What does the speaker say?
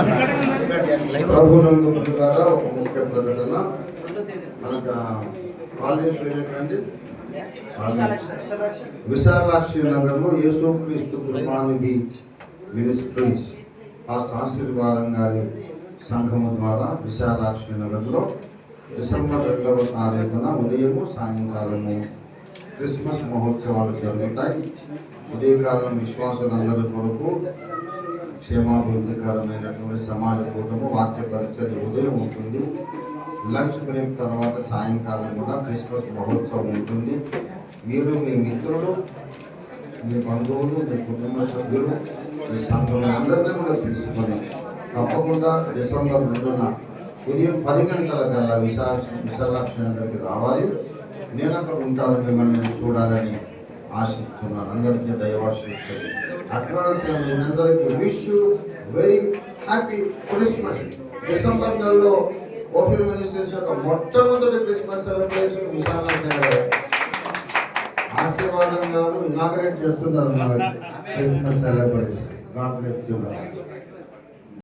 వస్తుందన్న ద్వారా ఒక ముఖ్య ప్రకటన మనకు కాలేజ్ పేరు విశాలాక్షి నగర్లో యేసుక్రీస్తు కుర్మానిధి మినిస్ట్రీస్ పాస్టర్ ఆశీర్వాదం గారి సంఘము ద్వారా విశాలాక్షి నగర్లో డిసెంబర్ రెండవ తారీఖున ఉదయము సాయంకాలము క్రిస్మస్ మహోత్సవాలు జరుగుతాయి ఉదయకాలం విశ్వాసులందరి కొరకు క్షేమాభివృద్ధికరమైనటువంటి సమాజ కూటము వాక్య పరిచర్య ఉదయం ఉంటుంది. లంచ్ బ్రేక్ తర్వాత సాయంకాలం కూడా క్రిస్మస్ మహోత్సవం ఉంటుంది. మీరు మీ మిత్రులు మీ బంధువులు మీ కుటుంబ సభ్యులు మీ సంఘం అందరినీ కూడా తీసుకొని తప్పకుండా డిసెంబర్ రెండున ఉదయం పది గంటల కల్లా విశా విశాలాక్షి నగర్కి రావాలి. నేను అక్కడ ఉంటాను మిమ్మల్ని చూడాలని ఆశిస్తున్నాను. అందరికీ దైవాశిస్తుంది అడ్వాన్స్ మీ అందరికీ wish very happy Christmas. December నెలలో ఓఫిల్ మినిస్టర్స్ యొక్క మొట్టమొదటి క్రిస్మస్ సెలబ్రేషన్ విశాలంగా ఆశీర్వాదం గారు ఇనాగరేట్ చేస్తున్నారు Christmas celebration. God bless you